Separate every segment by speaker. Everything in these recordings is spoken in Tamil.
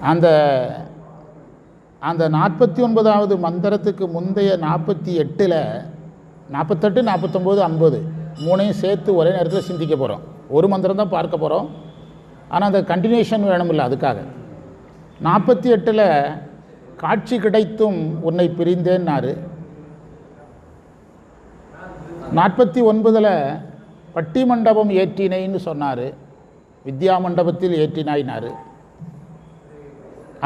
Speaker 1: அந்த அந்த நாற்பத்தி ஒன்பதாவது மந்திரத்துக்கு முந்தைய நாற்பத்தி எட்டில் நாற்பத்தெட்டு நாற்பத்தொம்போது ஐம்பது மூணையும் சேர்த்து ஒரே நேரத்தில் சிந்திக்க போகிறோம் ஒரு மந்திரம் தான் பார்க்க போகிறோம் ஆனால் அந்த கண்டினியூஷன் வேணுமில்ல அதுக்காக. நாற்பத்தி எட்டில் காட்சி கிடைத்தும் உன்னை பிரிந்தேன்னாரு. நாற்பத்தி ஒன்பதில் பட்டி மண்டபம் ஏற்றினைன்னு சொன்னார். வித்யா மண்டபத்தில் ஏற்றினாயினார்.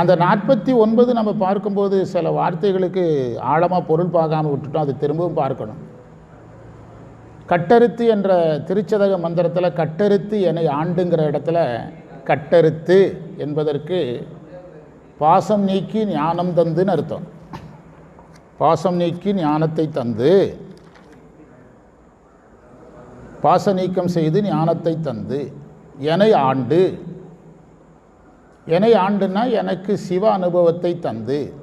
Speaker 1: அந்த நாற்பத்தி ஒன்பது நம்ம பார்க்கும்போது சில வார்த்தைகளுக்கு ஆழமாக பொருள் பார்க்காமல் விட்டுட்டோம். அது திரும்பவும் பார்க்கணும். கட்டறுத்து என்ற திருச்சதக மந்திரத்தில் கட்டறுத்து என்னை ஆண்டுங்கிற இடத்துல கட்டறுத்து என்பதற்கு பாசம் நீக்கி ஞானம் தந்துன்னு அர்த்தம். பாசம் நீக்கி ஞானத்தை தந்து பாச நீக்கம் செய்து ஞானத்தை தந்து எனை ஆண்டு என்னை ஆண்டுனா எனக்கு சிவ அனுபவத்தை தந்து.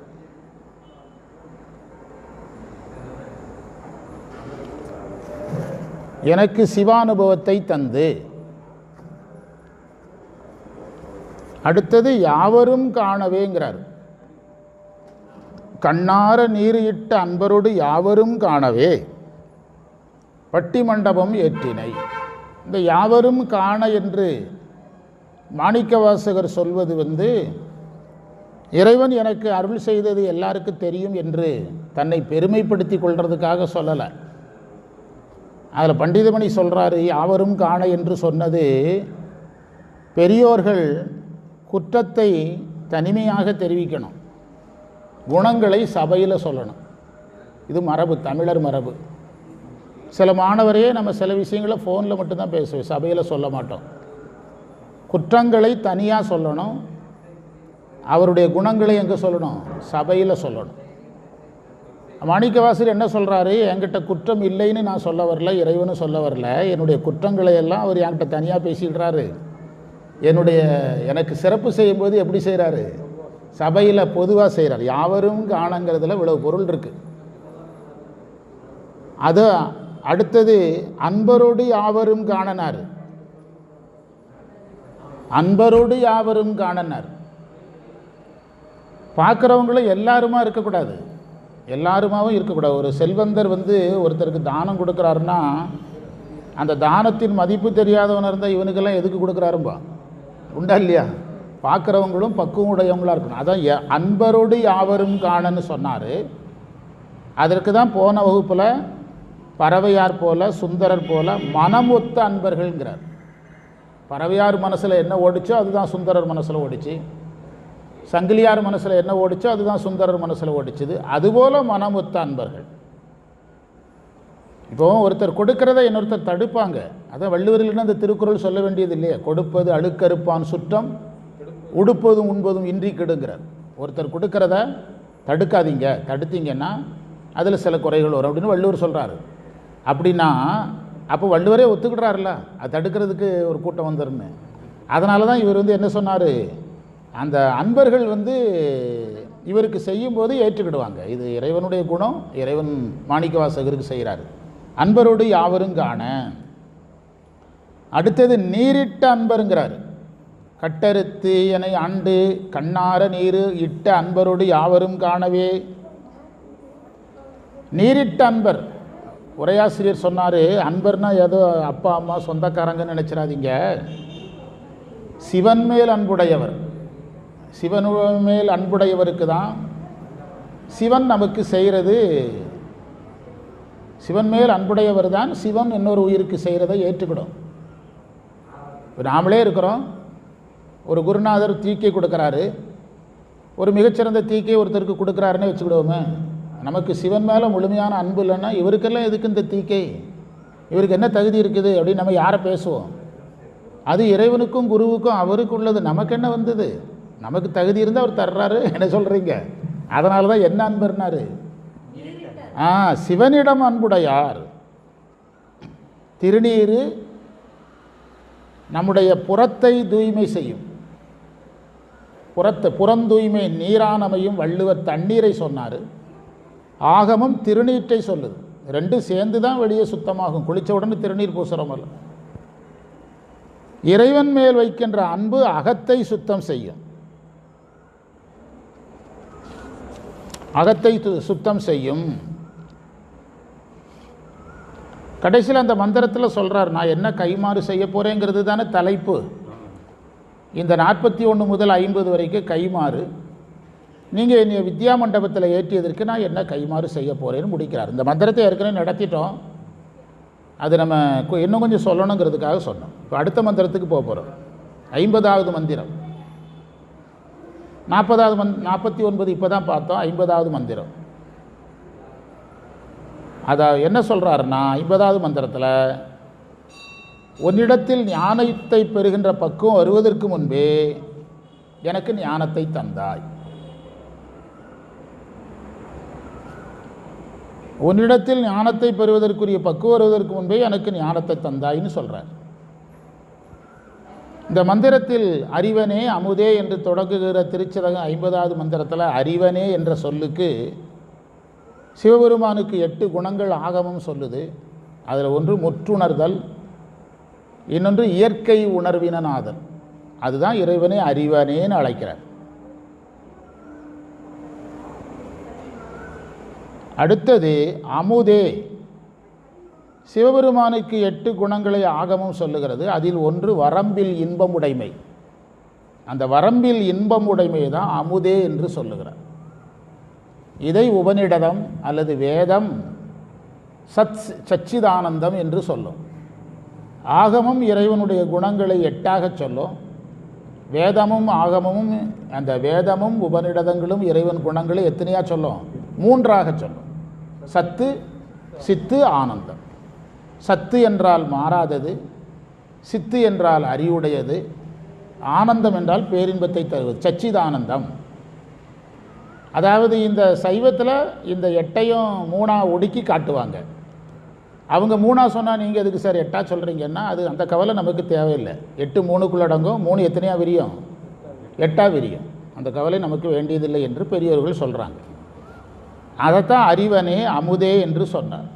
Speaker 1: எனக்கு சிவானுபவத்தை தந்து. அடுத்தது யாவரும் காணவேங்கிறார். கண்ணார நீரிட்ட அன்பரோடு யாவரும் காணவே. பட்டி மண்டபம் ஏற்றினை. இந்த யாவரும் காண என்று மாணிக்கவாசகர் சொல்வது வந்து இறைவன் எனக்கு அருள் செய்தது எல்லாருக்கும் தெரியும் என்று தன்னை பெருமைப்படுத்தி கொள்வதுக்காக சொல்லலை. அதில் பண்டிதமணி சொல்கிறாரு யாவரும் காண என்று சொன்னது பெரியோர்கள் குற்றத்தை தனிமையாக தெரிவிக்கணும். குணங்களை சபையில் சொல்லணும். இது மரபு தமிழர் மரபு. சில மாணவரையே நம்ம சில விஷயங்களை ஃபோனில் மட்டும்தான் பேசுவோம் சபையில் சொல்ல மாட்டோம். குற்றங்களை தனியாக சொல்லணும். அவருடைய குணங்களை எங்கே சொல்லணும்? சபையில் சொல்லணும். மாணிக்கவாசர் என்ன சொல்கிறாரு என்கிட்ட குற்றம் இல்லைன்னு நான் சொல்ல வரல இறைவனும் சொல்ல வரல. என்னுடைய குற்றங்களை எல்லாம் அவர் என்கிட்ட தனியாக பேசிடுறாரு. என்னுடைய எனக்கு சிறப்பு செய்யும்போது எப்படி செய்கிறாரு சபையில் பொதுவாக செய்கிறார் யாவரும் காணங்கிறதுல இவ்வளவு பொருள் இருக்குது அது அடுத்தது அன்பரோடு யாவரும் காணனார். அன்பரோடு யாவரும் காணனர். பார்க்குறவங்களும் எல்லாருமா இருக்கக்கூடாது. எல்லாருமாவும் இருக்கக்கூடாது. ஒரு செல்வந்தர் வந்து ஒருத்தருக்கு தானம் கொடுக்குறாருன்னா அந்த தானத்தின் மதிப்பு தெரியாதவன் இருந்தால் இவனுக்கெல்லாம் எதுக்கு கொடுக்குறாரும்பா? உண்டா இல்லையா? பார்க்குறவங்களும் பக்குவம் உடையவங்களாக இருக்கணும். அதான் அன்பரோடு யாவரும் காணன்னு சொன்னார். அதற்கு தான் போன வகுப்பில் பறவையார் போல சுந்தரர் போல மனம் ஒத்த அன்பர்கள்ங்கிறார். பறவையார் மனசில் என்ன ஓடிச்சோ அதுதான் சுந்தரர் மனசில் ஓடிச்சு. சங்கிலியார் மனசில் என்ன ஓடிச்சோ அதுதான் சுந்தரர் மனசில் ஓடிச்சுது. அதுபோல் மனமுத்த அன்பர்கள். இப்போ ஒருத்தர் கொடுக்கிறத இன்னொருத்தர் தடுப்பாங்க. அதான் வள்ளுவரில் அந்த திருக்குறள் சொல்ல வேண்டியது இல்லையா. கொடுப்பது அழுக்கறுப்பான் சுற்றம் உடுப்பதும் உண்பதும் இன்றி கெடுங்கிறார். ஒருத்தர் கொடுக்கிறத தடுக்காதீங்க தடுத்தீங்கன்னா அதில் சில குறைகள் வரும் அப்படின்னு வள்ளுவர் சொல்கிறாரு அப்படின்னா அப்போ வள்ளுவரே ஒத்துக்கிட்டாருல்ல அது தடுக்கிறதுக்கு ஒரு கூட்டம் வந்துருன்னு. அதனால தான் இவர் வந்து என்ன சொன்னார்? அந்த அன்பர்கள் வந்து இவருக்கு செய்யும்போது ஏற்றுக்கிடுவாங்க. இது இறைவனுடைய குணம் இறைவன் மாணிக்கவாசகருக்கு செய்கிறாரு அன்பரோடு யாவரும் காண. அடுத்தது நீரிட்ட அன்பருங்கிறார். கட்டறுத்து என ஆண்டு கண்ணார நீரு இட்ட அன்பரோடு யாவரும் காணவே. நீரிட்ட அன்பர். உரையாசிரியர் சொன்னார் அன்பர்னா ஏதோ அப்பா அம்மா சொந்தக்காரங்கன்னு நினச்சிடாதீங்க. சிவன் மேல் அன்புடையவர். சிவன் மேல் அன்புடையவருக்கு தான் சிவன் நமக்கு செய்கிறது. சிவன் மேல் அன்புடையவர் தான் சிவன் இன்னொரு உயிருக்கு செய்கிறதை ஏற்றுக்கிடும். இப்போ நாமளே இருக்கிறோம். ஒரு குருநாதர் தீக்கை கொடுக்குறாரு. ஒரு மிகச்சிறந்த தீக்கை ஒருத்தருக்கு கொடுக்குறாருன்னே வச்சுக்கிடுவோமே. நமக்கு சிவன் மேலே முழுமையான அன்பு இல்லைன்னா இவருக்கெல்லாம் எதுக்கு இந்த தீக்கை இவருக்கு என்ன தகுதி இருக்குது அப்படின்னு நம்ம யாரை பேசுவோம்? அது இறைவனுக்கும் குருவுக்கும் அவருக்கு உள்ளது நமக்கு என்ன வந்தது? நமக்கு தகுதி இருந்தால் அவர் தர்றாரு. என்ன சொல்கிறீங்க அதனால தான் என்ன அன்பர்னாரு ஆ சிவனிடம் அன்புடையார். திருநீர் நம்முடைய புறத்தை தூய்மை செய்யும். புறத்தை புறந்தூய்மை நீரானமையும் வள்ளுவர் தண்ணீரை சொன்னார். ஆகமம் திருநீற்றை சொல்லுது. ரெண்டும் சேர்ந்து தான் வெளியே சுத்தமாகும். குளித்த உடனே திருநீர் பூசுகிறோம் இறைவன் மேல் வைக்கின்ற அன்பு அகத்தை சுத்தம் செய்யும். அகத்தை து- சுத்தம் செய்யும். கடைசியில் அந்த மந்திரத்தில் சொல்கிறார் நான் என்ன கைமாறு செய்ய போகிறேங்கிறது தானே தலைப்பு. இந்த நாற்பத்தி ஒன்று முதல் ஐம்பது வரைக்கும் கைமாறு நீங்கள் என்னை வித்யா மண்டபத்தில் ஏற்றியதற்கு நான் என்ன கைமாறு செய்ய போகிறேன்னு முடிக்கிறார். இந்த மந்திரத்தை ஏற்கனவே நடத்திட்டோம். அது நம்ம இன்னும் கொஞ்சம் சொல்லணுங்கிறதுக்காக சொன்னோம். இப்போ அடுத்த மந்திரத்துக்கு போக போகிறோம் ஐம்பதாவது மந்திரம். நாற்பதாவது மந் நாற்பத்தி ஒன்பது இப்போ தான் பார்த்தோம் ஐம்பதாவது மந்திரம். அதை என்ன சொல்கிறாருன்னா ஐம்பதாவது மந்திரத்தில் உன்னிடத்தில் ஞானத்தை பெறுகின்ற பக்குவம் வருவதற்கு முன்பே எனக்கு ஞானத்தை தந்தாய். உன்னிடத்தில் ஞானத்தை பெறுவதற்குரிய பக்குவம் வருவதற்கு முன்பே எனக்கு ஞானத்தை தந்தாயின்னு சொல்கிறார் இந்த மந்திரத்தில் அறிவனே அமுதே என்று தொடங்குகிற திருச்சிரகம் ஐம்பதாவது மந்திரத்தில் அறிவனே என்ற சொல்லுக்கு சிவபெருமானுக்கு எட்டு குணங்கள் ஆகமும் சொல்லுது. அதில் ஒன்று முற்றுணர்தல் இன்னொன்று இயற்கை உணர்வினநாதன் அதுதான் இறைவனே அறிவனேன்னு அழைக்கிறார். அடுத்தது அமுதே. சிவபெருமானுக்கு எட்டு குணங்களை ஆகமும் சொல்லுகிறது. அதில் ஒன்று வரம்பில் இன்பமுடைமை. அந்த வரம்பில் இன்பமுடைமை தான் அமுதே என்று சொல்லுகிறார். இதை உபனிடதம் அல்லது வேதம் சத் சச்சிதானந்தம் என்று சொல்லும். ஆகமும் இறைவனுடைய குணங்களை எட்டாகச் சொல்லும். வேதமும் ஆகமமும் அந்த வேதமும் உபனிடதங்களும் இறைவன் குணங்களை எத்தனையாக சொல்லும்? மூன்றாக சொல்லும். சத்து சித்து ஆனந்தம். சத்து என்றால் மாறாதது சித்து என்றால் அறிவுடையது ஆனந்தம் என்றால் பேரின்பத்தை தருவது சச்சிதானந்தம். அதாவது இந்த சைவத்தில் இந்த எட்டையும் மூணாக ஒடுக்கி காட்டுவாங்க. அவங்க மூணாக சொன்னால் நீங்கள் எதுக்கு சார் எட்டாக சொல்கிறீங்கன்னா அது அந்த கவலை நமக்கு தேவையில்லை. எட்டு மூணுக்குள்ளடங்கும் மூணு எத்தனையாக விரியும்? எட்டாக விரியும். அந்த கவலை நமக்கு வேண்டியதில்லை என்று பெரியவர்கள் சொல்கிறாங்க அதைத்தான் அறிவனே அமுதே என்று சொன்னார்.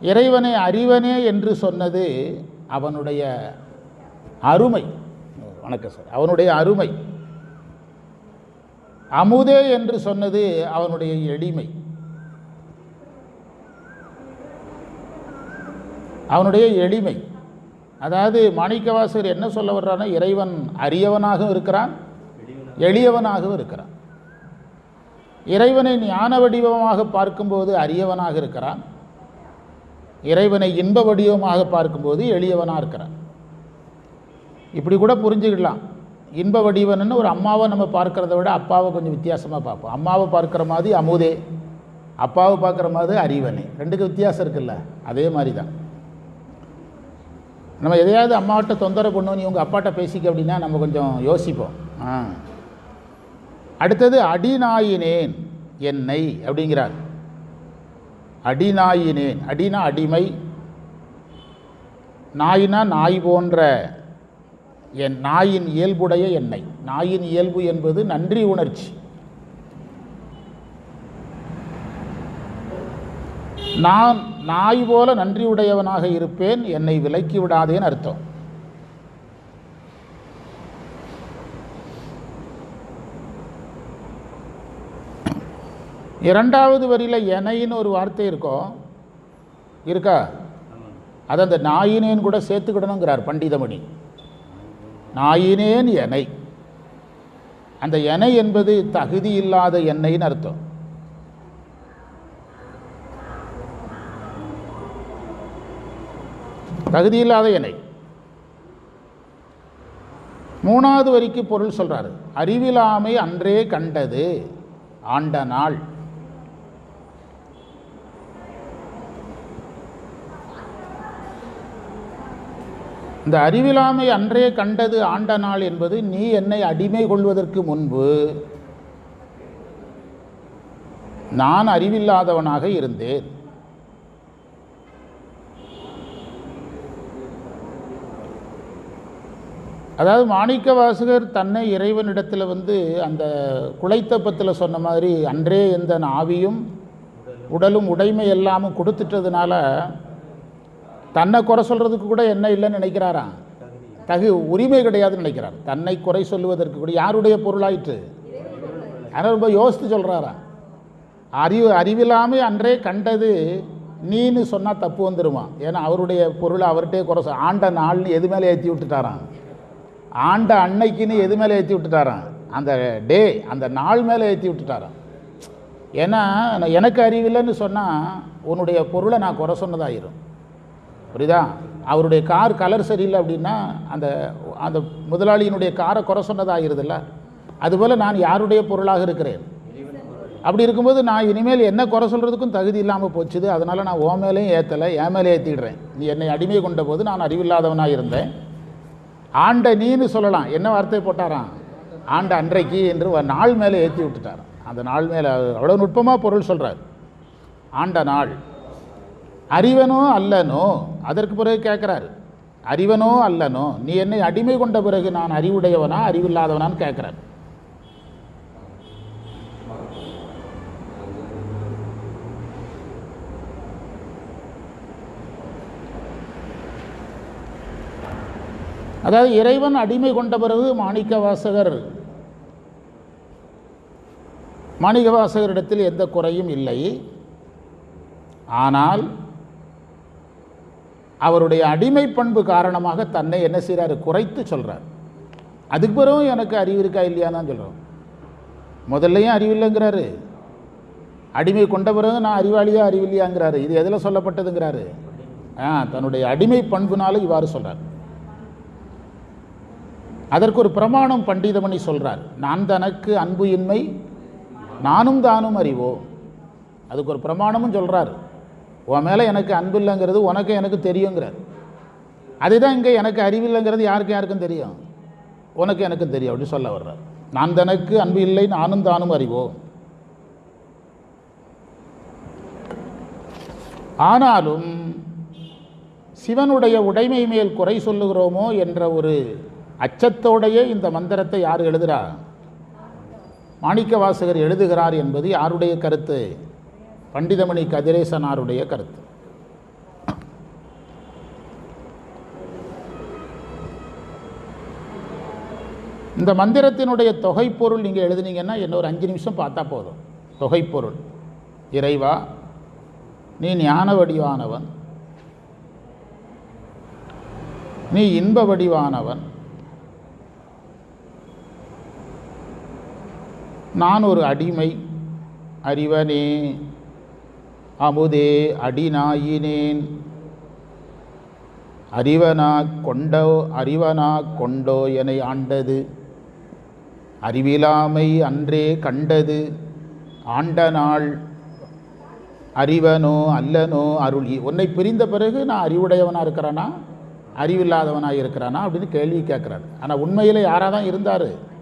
Speaker 1: இறைவனை அறிவனே என்று சொன்னது அவனுடைய அருமை. வணக்கம் சார். அவனுடைய அருமை. அமுதே என்று சொன்னது அவனுடைய எளிமை. அவனுடைய எளிமை. அதாவது மாணிக்கவாசர் என்ன சொல்ல வர்றான்னா இறைவன் அரியவனாகவும் இருக்கிறான் எளியவனாகவும் இருக்கிறான். இறைவனை ஞான வடிவமாக பார்க்கும்போது அரியவனாக இருக்கிறான். இறைவனை இன்ப வடிவமாக பார்க்கும்போது எளியவனாக இருக்கிறான். இப்படி கூட புரிஞ்சுக்கிடலாம். இன்ப வடிவன்னு ஒரு அம்மாவை நம்ம பார்க்கறத விட அப்பாவை கொஞ்சம் வித்தியாசமாக பார்ப்போம். அம்மாவை பார்க்குற மாதிரி அமுதே அப்பாவை பார்க்குற மாதிரி அறிவனே ரெண்டுக்கு வித்தியாசம் இருக்குல்ல? அதே மாதிரி தான் நம்ம எதையாவது அம்மாவிட்ட தொந்தரவு பண்ணுவோம் நீ உங்கள் அப்பாட்ட பேசிக்க அப்படின்னா நம்ம கொஞ்சம் யோசிப்போம். ஆ. அடுத்தது அடிநாயினேன் என்னை அப்படிங்கிறார். அடிநாயினேன். அடினா அடிமை. நாயினா நாய் போன்ற என் நாயின் இயல்புடைய என்னை. நாயின் இயல்பு என்பது நன்றி உணர்ச்சி. நான் நாய் போல நன்றியுடையவனாக இருப்பேன். என்னை விலக்கி விடாதேன்னு அர்த்தம். இரண்டாவது வரியில் எனைன்னு ஒரு வார்த்தை இருக்கும் இருக்கா? அது அந்த நாயினேன் கூட சேர்த்துக்கிடணுங்கிறார் பண்டிதமணி. நாயினேன் எனை. அந்த எனை என்பது தகுதி இல்லாத எண்ணெய்னு அர்த்தம். தகுதி இல்லாத எண்ணெய் மூணாவது வரிக்கு பொருள் சொல்கிறாரு அறிவிலாமை அன்றே கண்டது ஆண்ட நாள். இந்த அறிவிலாமை அன்றே கண்டது ஆண்ட நாள் என்பது நீ என்னை அடிமை கொள்வதற்கு முன்பு. நான் அறிவில்லாதவனாக இருந்தேன். அதாவது மாணிக்க வாசகர் தன்னை இறைவனிடத்தில் வந்து அந்த குலைத்தப்பத்தில் சொன்ன மாதிரி அன்றே எந்த ஆவியும் உடலும் உடைமை எல்லாமும் கொடுத்துட்டதுனால தன்னை குறை சொல்கிறதுக்கு கூட என்ன இல்லைன்னு நினைக்கிறாராம் தகு உரிமை கிடையாதுன்னு நினைக்கிறார். தன்னை குறை சொல்லுவதற்கு கூட யாருடைய பொருளாயிற்று? ஆனால் ரொம்ப யோசித்து சொல்கிறாராம் அறிவு அறிவில்லாமல் அன்றே கண்டது நீன்னு சொன்னால் தப்பு வந்துடுவான் ஏன்னா அவருடைய பொருளை அவர்கிட்டே குறை சொ- ஆண்ட நாள்னு எது மேலே ஏற்றி விட்டுட்டாராம்? ஆண்ட அன்னைக்குன்னு எது மேலே ஏற்றி விட்டுட்டாராம்? அந்த டே அந்த நாள் மேலே ஏற்றி விட்டுட்டாராம். ஏன்னா எனக்கு அறிவில்லைன்னு சொன்னால் உன்னுடைய பொருளை நான் குறை சொன்னதாயிரும். புரியுதா? அவருடைய கார் கலர் சரியில்லை அப்படின்னா அந்த அந்த முதலாளியினுடைய காரை குறை சொன்னதாகிருதுல்ல அதுபோல் நான் யாருடைய பொருளாக இருக்கிறேன்? அப்படி இருக்கும்போது நான் இனிமேல் என்ன குறை சொல்கிறதுக்கும் தகுதி இல்லாமல் போச்சுது. அதனால் நான் ஓ மேலேயும் ஏற்றலை என் மேலே ஏற்றிடுறேன் நீ என்னை அடிமை கொண்ட போது நான் அறிவில்லாதவனாக இருந்தேன். ஆண்ட நீன்னு சொல்லலாம். என்ன வார்த்தை போட்டாராம்? ஆண்ட அன்றைக்கு என்று நாள் மேலே ஏற்றி விட்டுட்டார் அந்த நாள் மேலே அவ்வளோ நுட்பமாக பொருள் சொல்கிறார் ஆண்ட நாள். அறிவனோ அல்லனோ? அதற்கு பிறகு கேட்குறாரு. அறிவனோ அல்லனோ? நீ என்னை அடிமை கொண்ட பிறகு நான் அறிவுடையவனா அறிவில்லாதவனான்னு கேட்குறாரு. அதாவது இறைவன் அடிமை கொண்ட பிறகு மாணிக்க வாசகர் மாணிக வாசகரிடத்தில் எந்த குறையும் இல்லை. ஆனால் அவருடைய அடிமை பண்பு காரணமாக தன்னை என்ன செய்கிறாரு குறைத்து சொல்கிறார் அதுக்கு பிறகும் எனக்கு அறிவு இருக்கா இல்லையான்னு தான் சொல்கிறோம் முதல்லையும் அறிவில்லைங்கிறாரு அடிமை கொண்ட பிறகு நான் அறிவாளியா அறிவில்லையாங்கிறாரு. இது எதில் சொல்லப்பட்டதுங்கிறாரு? ஆ தன்னுடைய அடிமை பண்புனால இவ்வாறு சொல்கிறார் அதற்கு ஒரு பிரமாணம் பண்டிதமணி சொல்கிறார் நான் தனக்கு அன்பு இன்மை நானும் தானும் அறிவோம். அதுக்கு ஒரு பிரமாணமும் சொல்கிறார் உன் மேலே எனக்கு அன்பு இல்லைங்கிறது உனக்கு எனக்கு தெரியுங்கிறார். அதுதான் இங்கே எனக்கு அறிவில்லைங்கிறது யாருக்கு யாருக்கும் தெரியும்? உனக்கு எனக்கும் தெரியும் அப்படின்னு சொல்ல வர்றார். நான் தனக்கு அன்பு இல்லை நானும் தானும் அறிவோம். ஆனாலும் சிவனுடைய உடைமை மேல் குறை சொல்லுகிறோமோ என்ற ஒரு அச்சத்தோடையே இந்த மந்திரத்தை யார் எழுதுகிறார் மாணிக்க வாசகர் எழுதுகிறார் என்பது யாருடைய கருத்து? பண்டிதமணி கதிரேசனாருடைய கருத்து. இந்த மந்திரத்தினுடைய தொகைப்பொருள் நீங்கள் எழுதுனீங்கன்னா என்ன ஒரு அஞ்சு நிமிஷம் பார்த்தா போதும். தொகைப்பொருள். இறைவா நீ ஞான வடிவானவன் நீ இன்ப வடிவானவன் நான் ஒரு அடிமை அறிவனே. அமுதே அடிநாயினேன். அறிவனா கொண்டோ அறிவனா கொண்டோ என ஆண்டது. அறிவிலாமை அன்றே கண்டது. ஆண்ட நாள் அறிவனோ அல்லனோ அருளி. உன்னை பிரிந்த பிறகு நான் அறிவுடையவனாக இருக்கிறானா? அறிவில்லாதவனாக இருக்கிறானா? அப்படின்னு கேள்வி கேட்குறாரு. ஆனால் உண்மையில் யாராக தான் இருந்தார்?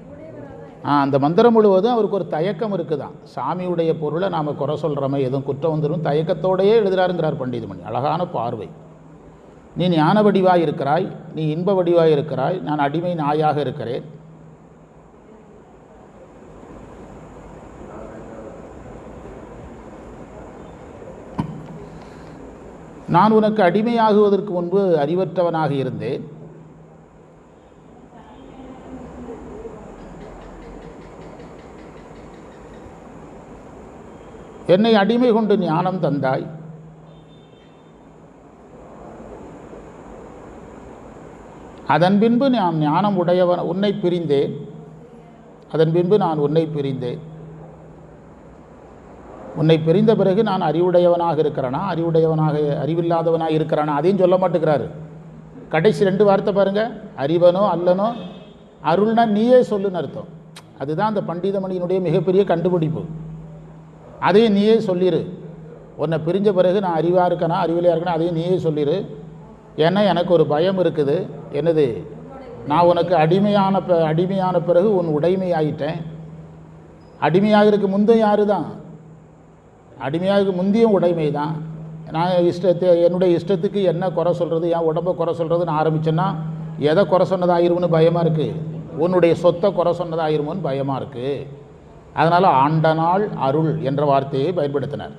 Speaker 1: அந்த மந்திரம் முழுவதும் அவருக்கு ஒரு தயக்கம் இருக்குதான். சாமியுடைய பொருளை நாம் குறை சொல்கிறோமே எதுவும் குற்றம் வந்துடும் தயக்கத்தோடையே எழுதுறாருங்கிறார் பண்டிதமணி. அழகான பார்வை. நீ ஞான வடிவாய் இருக்கிறாய் நீ இன்ப வடிவாய் இருக்கிறாய் நான் அடிமை நாயாக இருக்கிறேன். நான் உனக்கு அடிமையாகுவதற்கு முன்பு அறிவற்றவனாக இருந்தேன். என்னை அடிமை கொண்டு ஞானம் தந்தாய். அதன் பின்பு நான் ஞானம் உடையவன் உன்னை பிரிந்தேன். அதன் பின்பு நான் உன்னை பிரிந்தேன். உன்னை பிரிந்த பிறகு நான் அறிவுடையவனாக இருக்கிறனா? அறிவுடையவனாக அறிவில்லாதவனாக இருக்கிறானா? அதையும் சொல்ல மாட்டேங்கிறாரு. கடைசி ரெண்டு வார்த்தை பாருங்க. அறிவனோ அல்லனோ அருள்னா நீயே சொல்லுன்னு அர்த்தம். அதுதான் அந்த பண்டிதமணியினுடைய மிகப்பெரிய கண்டுபிடிப்பு. அதையும் நீயே சொல்லிடு உன்னை பிரிஞ்ச பிறகு நான் அறிவாக இருக்கனா அறிவிலையாக இருக்கணும் அதையும் நீயே சொல்லிடு ஏன்னா எனக்கு ஒரு பயம் இருக்குது. என்னது? நான் உனக்கு அடிமையான ப அடிமையான பிறகு உன் உடைமையாயிட்டேன். அடிமையாக இருக்க யாரு தான் அடிமையாக முந்தியும் உடைமை தான் நான் இஷ்டத்தை என்னுடைய இஷ்டத்துக்கு என்ன குறை சொல்கிறது என் உடம்பை குறை சொல்கிறதுன்னு ஆரம்பித்தேன்னா எதை குறை சொன்னதாயிரும்னு பயமாக இருக்குது உன்னுடைய சொத்தை குறை சொன்னதாயிருமோன்னு பயமாக இருக்குது அதனால் ஆண்ட நாள் அருள் என்ற வார்த்தையை பயன்படுத்தினார்.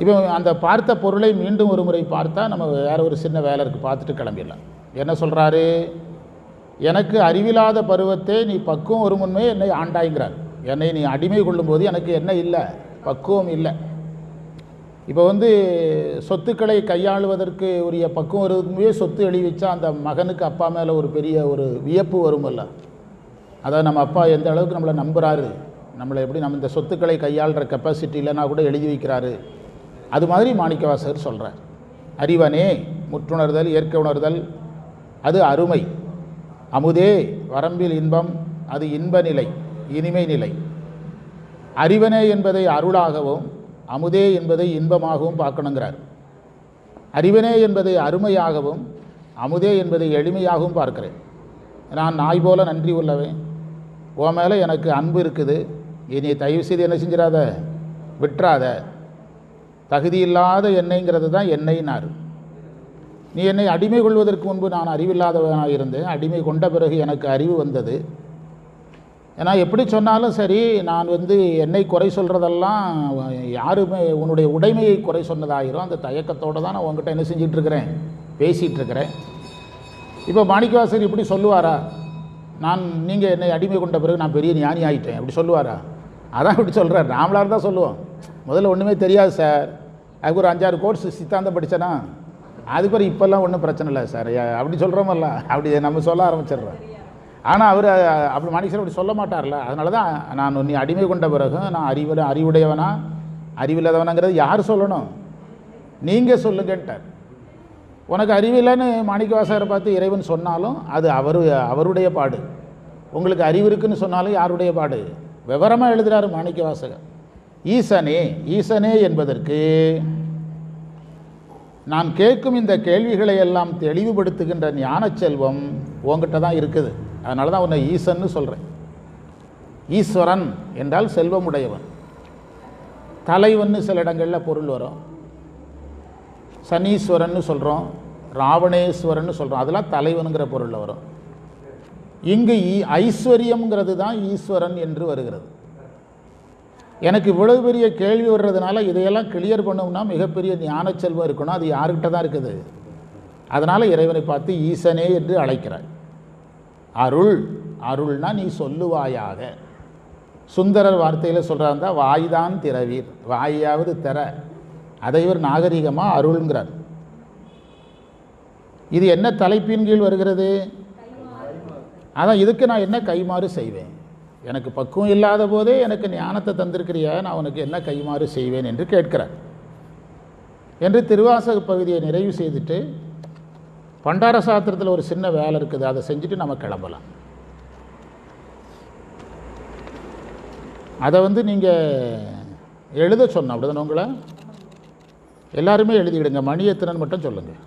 Speaker 1: இப்போ அந்த பார்த்த பொருளை மீண்டும் ஒரு முறை பார்த்தா நம்ம வேற ஒரு சின்ன வேலை இருக்குது பார்த்துட்டு கிளம்பிடலாம். என்ன சொல்கிறாரு எனக்கு அறிவில்லாத பருவத்தை நீ பக்குவம் ஒரு முன்மே என்னை ஆண்டாய்ங்கிறார். என்னை நீ அடிமை கொள்ளும்போது எனக்கு என்ன இல்லை? பக்குவம் இல்லை. இப்போ வந்து சொத்துக்களை கையாளுவதற்கு உரிய பக்குவம் வருவதுமே சொத்து எழுதி வச்சா அந்த மகனுக்கு அப்பா மேலே ஒரு பெரிய ஒரு வியப்பு வருமல்ல அதாவது நம்ம அப்பா எந்த அளவுக்கு நம்மளை நம்புகிறாரு நம்மளை எப்படி நம்ம இந்த சொத்துக்களை கையாளுற கெப்பாசிட்டி இல்லைன்னா கூட எழுதி வைக்கிறாரு. அது மாதிரி மாணிக்கவாசகர் சொல்கிறார் அறிவனே முற்றுணர்தல் இயற்கை உணர்தல் அது அருமை. அமுதே வரம்பில் இன்பம் அது இன்ப நிலை இனிமை நிலை. அறிவனே என்பதை அருளாகவும் அமுதே என்பதை இன்பமாகவும் பார்க்கணுங்கிறார். அறிவனே என்பதை அருமையாகவும் அமுதே என்பதை எளிமையாகவும் பார்க்கிறேன். நான் நாய் போல நன்றி உள்ளவன். உன் மேலே எனக்கு அன்பு இருக்குது. இனி தயவு செய்து என்ன செஞ்சிடாத விட்டுறாத தகுதி இல்லாத எண்ணெய்ங்கிறது தான் எண்ணெய்னார் நீ என்னை அடிமை கொள்வதற்கு முன்பு நான் அறிவில்லாதவனாக இருந்தேன் அடிமை கொண்ட பிறகு எனக்கு அறிவு வந்தது. ஏன்னா எப்படி சொன்னாலும் சரி நான் வந்து என்னை குறை சொல்கிறதெல்லாம் யாருமே உன்னுடைய உடைமையை குறை சொன்னதாயிரும். அந்த தயக்கத்தோடு தான் நான் உங்ககிட்ட என்ன செஞ்சிட்ருக்கிறேன்? பேசிகிட்ருக்கிறேன் இப்போ மாணிக்கவாசர் இப்படி சொல்லுவாரா? நான் நீங்கள் என்னை அடிமை கொண்ட பிறகு நான் பெரிய ஞானி ஆகிட்டேன் அப்படி சொல்லுவாரா? அதான் இப்படி சொல்கிறார் நாமளாக தான் சொல்லுவோம் முதல்ல ஒன்றுமே தெரியாது சார். அதுக்கு ஒரு அஞ்சாறு கோர்ஸ் சித்தாந்தம் படித்தேனா அதுக்கு இப்போல்லாம் ஒன்றும் பிரச்சனை இல்லை சார். அப்படி சொல்கிறோமல்ல அப்படி நம்ம சொல்ல ஆரம்பிச்சிடுறோம். ஆனால் அவர் அப்படி மனுஷர் அப்படி சொல்ல மாட்டார்ல. அதனால தான் நான் நீ அடிமை கொண்ட பிறகு நான் அறிவில் அறிவுடையவனா? அறிவில்லாதவனாங்கிறது யார் சொல்லணும்? நீங்கள் சொல்லுங்கன்ட்டார். உனக்கு அறிவில்லைன்னு மாணிக்கவாசகரை பார்த்து இறைவன் சொன்னாலும் அது அவர் அவருடைய பாடு. உங்களுக்கு அறிவு இருக்குன்னு சொன்னாலும் யாருடைய பாடு? விவரமாக எழுதுகிறாரு மாணிக்கவாசகர். ஈசனே ஈசனே என்பதற்கு நான் கேட்கும் இந்த கேள்விகளை எல்லாம் தெளிவுபடுத்துகின்ற ஞான செல்வம் உங்ககிட்ட தான் இருக்குது. அதனால தான் உன்னை ஈசன்னு சொல்கிறேன் ஈஸ்வரன் என்றால் செல்வமுடையவன். தலைவன்னு சில இடங்களில் பொருள் வரும். சனீஸ்வரன்னு சொல்கிறோம் ராவணேஸ்வரன்னு சொல்கிறோம் அதெல்லாம் தலைவனுங்கிற பொருளில் வரும். இங்கு ஈ- ஐஸ்வர்யம்ங்கிறது தான் ஈஸ்வரன் என்று வருகிறது. எனக்கு இவ்வளவு பெரிய கேள்வி வர்றதுனால இதையெல்லாம் கிளியர் பண்ணோம்னா மிகப்பெரிய ஞான செல்வம் இருக்கணும் அது யாருக்கிட்ட தான் இருக்குது? அதனால் இறைவனை பார்த்து ஈசனே என்று அழைக்கிறாய். அருள் அருள்னா நீ சொல்லுவாயாக. சுந்தரர் வார்த்தையில் சொல்கிறாருந்தா வாய்தான் திறவீர் வாயாவது திற. அதை இவர் நாகரிகமாக அருள்ங்கிறார். இது என்ன தலைப்பின் கீழ் வருகிறது? அதான் இதுக்கு நான் என்ன கைமாறு செய்வேன்? எனக்கு பக்குவம் இல்லாத போதே எனக்கு ஞானத்தை தந்திருக்கிறியா? நான் உனக்கு என்ன கைமாறு செய்வேன் என்று கேட்கிறார். என்று திருவாசக பகுதியை நிறைவு செய்துட்டு பண்டார சாத்திரத்தில் ஒரு சின்ன வேலை இருக்குது. அதை செஞ்சுட்டு நம்ம கிளம்பலாம். அதை வந்து நீங்கள் எழுத சொன்னோம் அப்படிதானே உங்களை? எல்லாருமே எழுதிவிடுங்க மணி எத்தனைன்னு மட்டும் சொல்லுங்கள்